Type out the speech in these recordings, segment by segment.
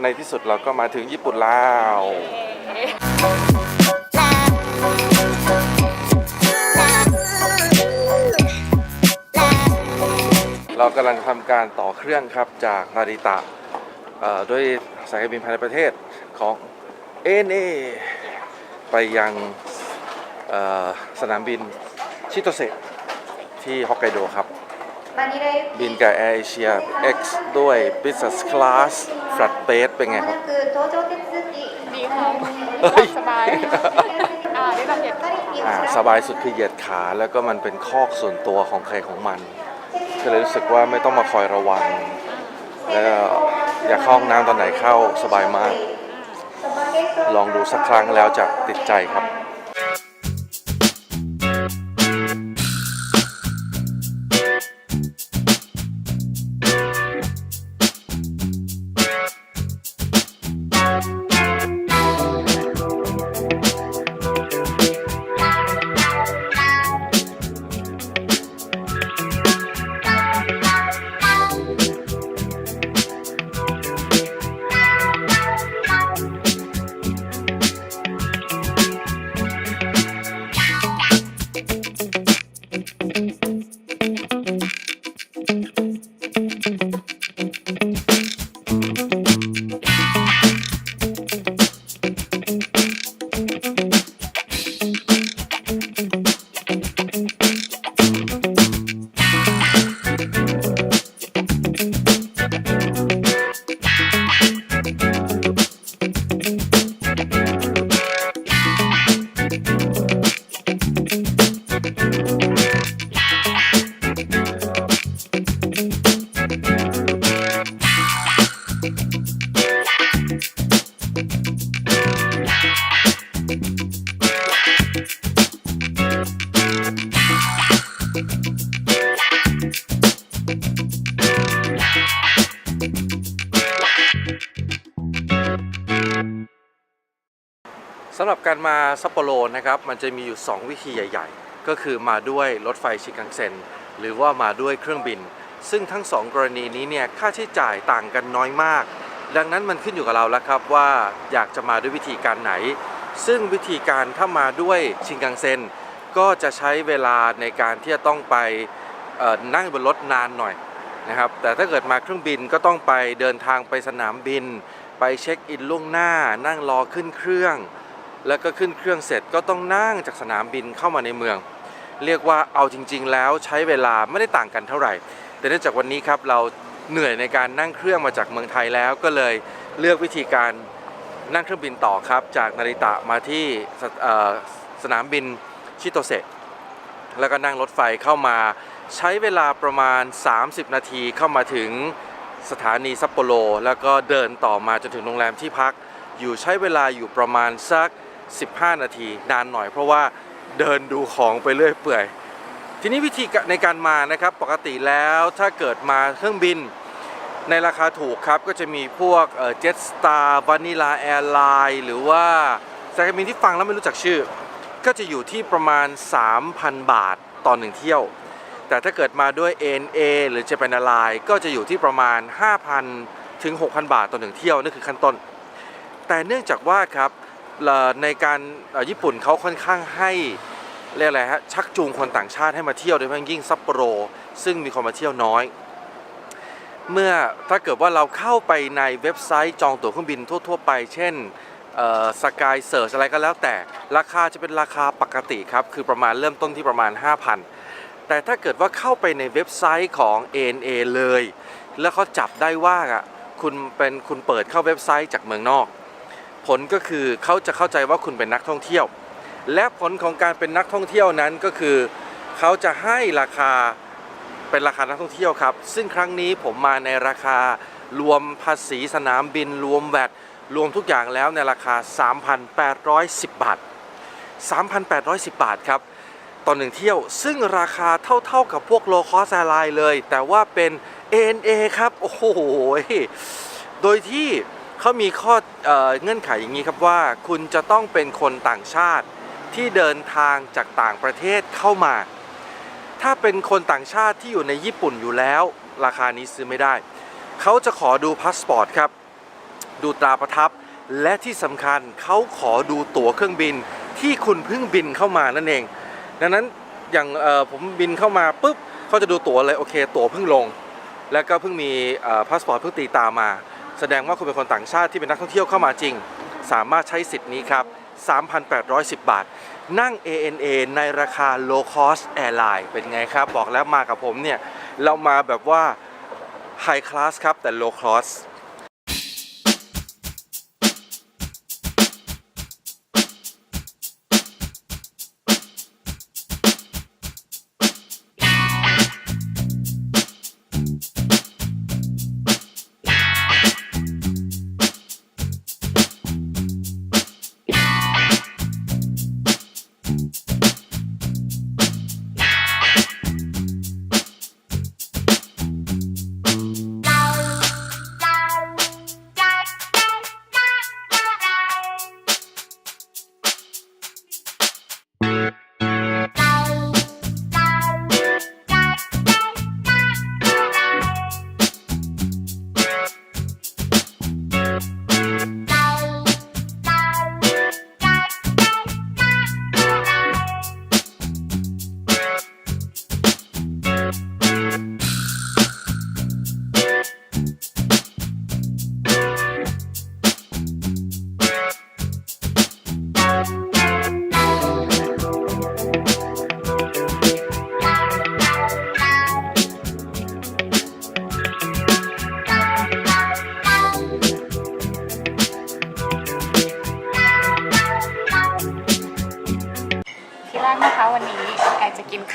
ในที่สุดเราก็มาถึงญี่ปุ่นแล้ว เรากำลังทำการต่อเครื่องครับจากนาริตะเอ่อด้วยสายการบินภายในประเทศของเอเนไปยังเอ่อสนามบินชิโตเซะที่ฮอกไกโดครับ บินกับแอร์เอเชีย X ด้วย Business Class Flat Base เป็นไงครับ ดีค่ะเฮ้ย สบายอ่าได้รับเหตุอ่าสบายสุดคือเหยียดขาแล้วก็มันเป็นคอกส่วนตัวของใครของมัน ก็เลยรู้สึกว่าไม่ต้องมาคอยระวัง แล้วก็อยากเข้าห้องน้ำตอนไหนเข้าสบายมาก ลองดูสักครั้งแล้วจะติดใจครับำหรับการมาซัปโปโรนะครับมันจะมีอยู่ 2 วิธีใหญ่ ๆ ก็คือมาด้วยรถไฟชิคังเซ็น หรือว่ามาด้วยเครื่องบิน ซึ่งทั้ง 2 กรณีนี้เนี่ยค่าใช้จ่ายต่างกันน้อยมาก ดังนั้นมันขึ้นอยู่กับเราแล้วครับว่าอยากจะมาด้วยวิธีการไหน ซึ่งวิธีการถ้ามาด้วยชินคังเซ็นก็จะใช้เวลาในการที่จะต้องไปนั่งบนรถนานหน่อยนะครับแต่ถ้าเกิดมาเครื่องบินก็ต้องไปเดินทางไปสนามบิน ไปเช็คอินล่วงหน้า นั่งรอขึ้นเครื่อง แล้วก็ขึ้นเครื่องเสร็จก็ต้องนั่งจากสนามบินเข้ามาในเมือง เรียกว่าเอาจริง ๆ แล้วใช้เวลาไม่ได้ต่างกันเท่าไหร่ แต่เนื่องจากวันนี้ครับเราเหนื่อยในการนั่งเครื่องมาจากเมืองไทยแล้วก็เลยเลือกวิธีการนั่งเครื่องบินต่อครับจากนาริตะมาที่สสนามบินชิโตเซะแล้วก็นั่งรถไฟเข้ามาใช้เวลาประมาณ 30 นาทีเข้ามาถึงสถานีซัปโปโรแล้วก็เดินต่อมาจนถึงโรงแรมที่พัก อยู่ใช้เวลาอยู่ประมาณสัก 15 นาที นานหน่อยเพราะว่าเดินดูของไปเรื่อยเปื่อย ทีนี้วิธีในการมานะครับปกติแล้วถ้าเกิดมาเครื่องบินในราคาถูกครับ ก็จะมีพวกเจ็ตสตาร์วานิลาแอร์ไลน์หรือว่าสายการบินที่ฟังแล้วไม่รู้จักชื่อ ก็จะอยู่ที่ประมาณ 3,000 บาทต่อหนึ่งเที่ยว แต่ถ้าเกิดมาด้วย ANA หรือ Japan Airlines ก็จะอยู่ที่ประมาณ 5,000 ถึง 6,000 บาทต่อหนึ่งเที่ยวนั่นคือขั้นต้น แต่เนื่องจากว่าครับ ในการญี่ปุ่นเขาค่อนข้างให้เรียกอะไรฮะชักจูงคนต่างชาติให้มาเที่ยวโดยเฉพาะยิ่งซัปโปโร ซึ่งมีคนมาเที่ยวน้อย เมื่อถ้าเกิดว่าเราเข้าไปในเว็บไซต์จองตั๋วเครื่องบินทั่ว ๆ ไป เช่นสกายเซิร์ชอะไรก็แล้วแต่ ราคาจะเป็นราคาปกติครับ คือประมาณเริ่มต้นที่ประมาณ 5,000 แต่ถ้าเกิดว่าเข้าไปในเว็บไซต์ของ ANA เลย แล้วเขาจับได้ว่าคุณเป็นคุณเปิดเข้าเว็บไซต์จากเมืองนอก ผลก็คือเขาจะเข้าใจว่าคุณเป็นนักท่องเที่ยว และผลของการเป็นนักท่องเที่ยวนั้นก็คือเขาจะให้ราคาเป็นราคานักท่องเที่ยวครับ ซึ่งครั้งนี้ผมมาในราคารวมภาษีสนามบินรวมแวดรวมทุกอย่างแล้วในราคา 3,810 บาท 3,810 บาทครับต่อหนึ่งเที่ยว ซึ่งราคาเท่าๆกับพวกโลคอสแอร์ไลน์เลย แต่ว่าเป็น ANA ครับ โอ้โห โดยที่ เขามีข้อเออเงื่อนไขอย่างนี้ครับว่า คุณจะต้องเป็นคนต่างชาติที่เดินทางจากต่างประเทศเข้ามา ถ้าเป็นคนต่างชาติที่อยู่ในญี่ปุ่นอยู่แล้ว ราคานี้ซื้อไม่ได้ เขาจะขอดูพาสปอร์ตครับ ดูตราประทับ และที่สำคัญเขาขอดูตั๋วเครื่องบินที่คุณเพิ่งบินเข้ามานั่นเอง ดังนั้นอย่างผมบินเข้ามาปุ๊บเขาจะดูตั๋วเลยโอเค ตั๋วเพิ่งลง แล้วก็เพิ่งมีพาสปอร์ตเพิ่งตีตามา แสดงว่าคุณเป็นคนต่างชาติที่เป็นนักท่องเที่ยวเข้ามาจริง สามารถใช้สิทธิ์นี้ครับ 3,810 บาท นั่ง ANA ในราคา low cost airline เป็นไงครับ บอกแล้วมากับผมเนี่ย เรามาแบบว่า high class ครับแต่ low cost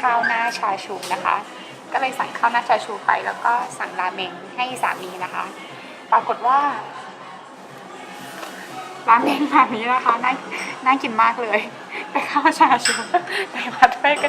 ข้าวหน้าชาชูนะคะ ก็เลยสั่งข้าวหน้าชาชูไป แล้วก็สั่งราเมงให้สามีนะคะ ปรากฏว่าราเมงแบบนี้นะคะน่าน่ากินมากเลยแต่ข้าวชาชูไปมาด้วยก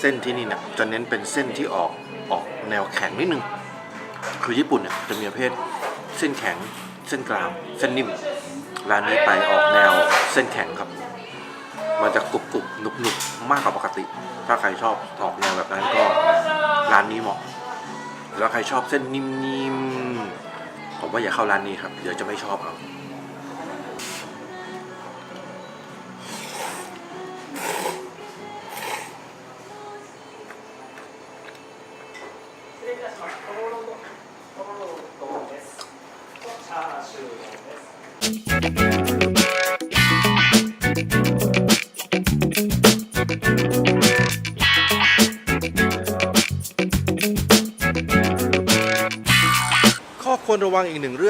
เส้นที่นี่เนี่ยจะเน้นเป็นเส้นที่ออกออกแนวแข็งนิดนึง คือญี่ปุ่นเนี่ยจะมีประเภทเส้นแข็ง เส้นกลาง เส้นนิ่ม ร้านนี้ไปออกแนวเส้นแข็งครับ มันจะกรุบกรุบหนุบหนุบมากกว่าปกติ ถ้าใครชอบออกแนวแบบนั้นก็ร้านนี้เหมาะ แล้วใครชอบเส้นนิ่มๆ ผมว่าอย่าเข้าร้านนี้ครับ เดี๋ยวจะไม่ชอบเอา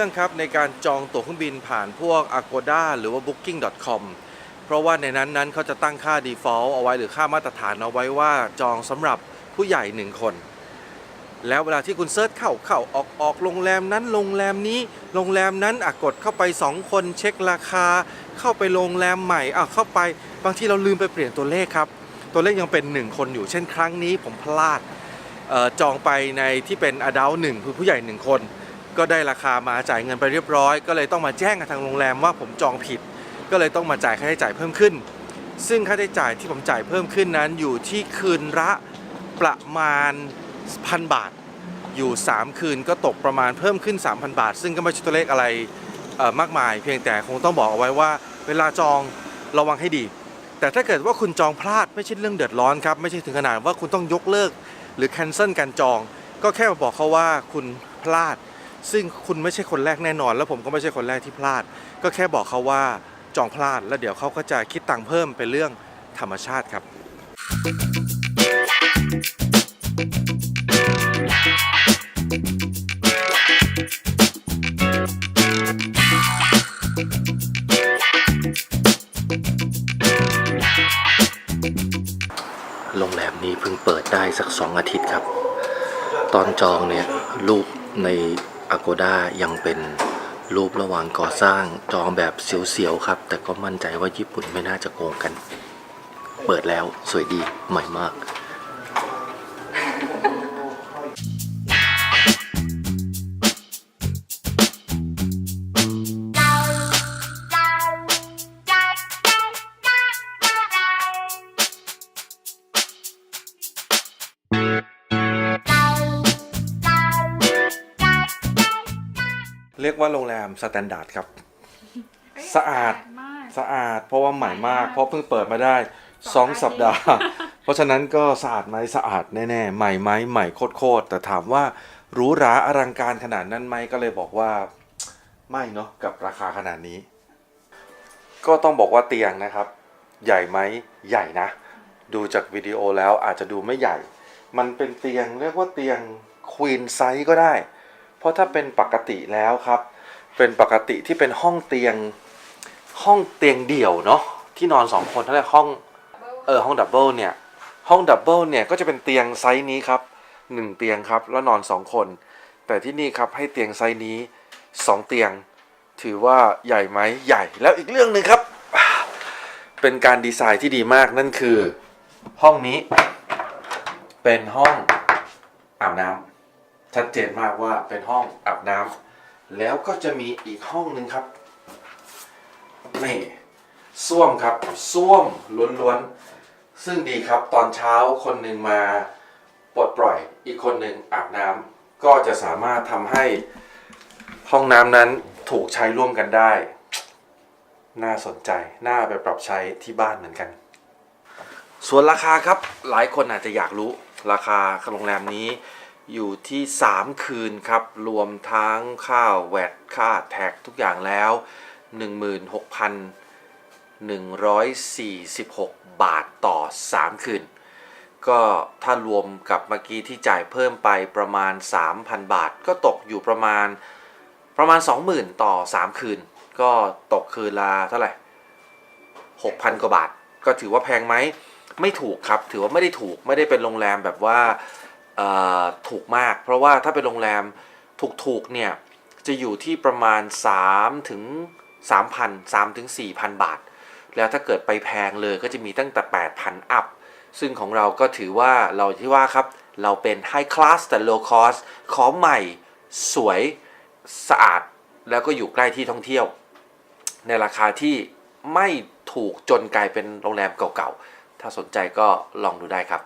รื่องครับในการจองตั๋วเครื่องบินผ่านพวก Agoda หรือว่า Booking.com เพราะว่าในนั้นนั้นเขาจะตั้งค่า default เอาไว้หรือค่ามาตรฐานเอาไว้ว่าจองสำหรับผู้ใหญ่หนึ่งคน แล้วเวลาที่คุณเซิร์ชเข้าเข้าออกออกโรงแรมนั้นโรงแรมนี้โรงแรมนั้นอะกดเข้าไป 2 คนเช็คราคา เข้าไปโรงแรมใหม่อะเข้าไปบางทีเราลืมไปเปลี่ยนตัวเลขครับ ตัวเลขยังเป็น 1 คนอยู่เช่นครั้งนี้ผมพลาดจองไปในที่เป็น adult หนึ่งคือผู้ใหญ่ 1 คน ก็ได้ราคามาจ่ายเงินไปเรียบร้อย ก็เลยต้องมาแจ้งกับทางโรงแรมว่าผมจองผิด ก็เลยต้องมาจ่ายค่าใช้จ่ายเพิ่มขึ้น ซึ่งค่าใช้จ่ายที่ผมจ่ายเพิ่มขึ้นนั้นอยู่ที่คืนละประมาณพันบาท อยู่ 3 คืนก็ตกประมาณเพิ่มขึ้น 3,000 บาท ซึ่งก็ไม่ใช่ตัวเลขอะไรมากมาย เพียงแต่คงต้องบอกเอาไว้ว่า เวลาจองระวังให้ดี แต่ถ้าเกิดว่าคุณจองพลาดไม่ใช่เรื่องเดือดร้อนครับไม่ใช่ถึงขนาดว่าคุณต้องยกเลิก หรือแคนเซิลการจอง ก็แค่มาบอกเขาว่าคุณพลาด ซึ่งคุณไม่ใช่คนแรกแน่นอน แล้วผมก็ไม่ใช่คนแรกที่พลาด ก็แค่บอกเขาว่าจองพลาด แล้วเดี๋ยวเขาก็จะคิดตังเพิ่มเป็นเรื่องธรรมชาติครับ โรงแรมนี้เพิ่งเปิดได้สักสองอาทิตย์ครับ ตอนจองเนี่ยรูปใน อโกด้ายังเป็นรูประหว่างก่อสร้างจองแบบเสียวๆครับ แต่ก็มั่นใจว่าญี่ปุ่นไม่น่าจะโกงกัน เปิดแล้วสวยดีใหม่มาก รียกว่าโรงแรมสแตนดาร์ดครับ สะอาด มาก สะอาดเพราะว่าใหม่มาก เพราะเพิ่งเปิดมาได้สอง2สัปดาห์ เพราะฉะนั้นก็สะอาดไหมสะอาดแน่ๆ ใหม่ไหมใหม่โคตรๆแต่ถามว่าหรูหราอลังการขนาดนั้นไหมก็เลยบอกว่าไม่เนาะกับราคาขนาดนี้ ก็ต้องบอกว่าเตียงนะครับ ใหญ่ไหมใหญ่นะ ดูจากวิดีโอแล้วอาจจะดูไม่ใหญ่ มันเป็นเตียงเรียกว่าเตียงควีนไซส์ก็ได้ เพราะถ้าเป็นปกติแล้วครับ เป็นปกติที่เป็นห้องเตียงห้องเตียงเดี่ยวเนาะที่นอนสองคนนั่นแหละห้องเออห้องดับเบิลเนี่ยห้องดับเบิลเนี่ยก็จะเป็นเตียงไซส์นี้ครับหนึ่งเตียงครับแล้วนอนสองคน แต่ที่นี่ครับให้เตียงไซส์นี้สองเตียง ถือว่าใหญ่ไหมใหญ่แล้วอีกเรื่องหนึ่งครับ เป็นการดีไซน์ที่ดีมากนั่นคือ ห้องนี้ เป็นห้องอาบน้ำ ชัดเจนมากว่าเป็นห้องอาบน้ำแล้วก็จะมีอีกห้องหนึ่งครับนี่ส้วมครับส้วมล้วนๆซึ่งดีครับตอนเช้าคนหนึ่งมาปลดปล่อย อีกคนหนึ่งอาบน้ำก็จะสามารถทำให้ห้องน้ำนั้นถูกใช้ร่วมกันได้ น่าสนใจน่าไปปรับใช้ที่บ้านเหมือนกัน ส่วนราคาครับหลายคนอาจจะอยากรู้ราคาโรงแรมนี้ อยู่ที่ 3 คืนครับ รวมทั้งค่าแวดค่าแท็กทุกอย่างแล้ว 16,146 บาทต่อ 3 คืน ก็ถ้ารวมกับเมื่อกี้ที่จ่ายเพิ่มไปประมาณ 3,000 บาท ก็ตกอยู่ประมาณประมาณ 20,000 ต่อ 3 คืน ก็ตกคืนละเท่าไหร่ 6,000 กว่าบาท ก็ถือว่าแพงไหม ไม่ถูกครับ ถือว่าไม่ได้ถูก ไม่ได้เป็นโรงแรมแบบว่า ถูกมาก เพราะว่าถ้าเป็นโรงแรมถูกๆเนี่ยจะอยู่ที่ประมาณ 3 ถึง 3,000 3ถึง 4,000 บาท แล้วถ้าเกิดไปแพงเลยก็จะมีตั้งแต่ 8,000 อัพ ซึ่งของเราก็ถือว่าเราที่ว่าครับ เราเป็น High Class แต่ Low Cost ขอใหม่ สวยสะอาด แล้วก็อยู่ใกล้ที่ท่องเที่ยว ในราคาที่ไม่ถูกจนกลายเป็นโรงแรมเก่าๆ ถ้าสนใจก็ลองดูได้ครับ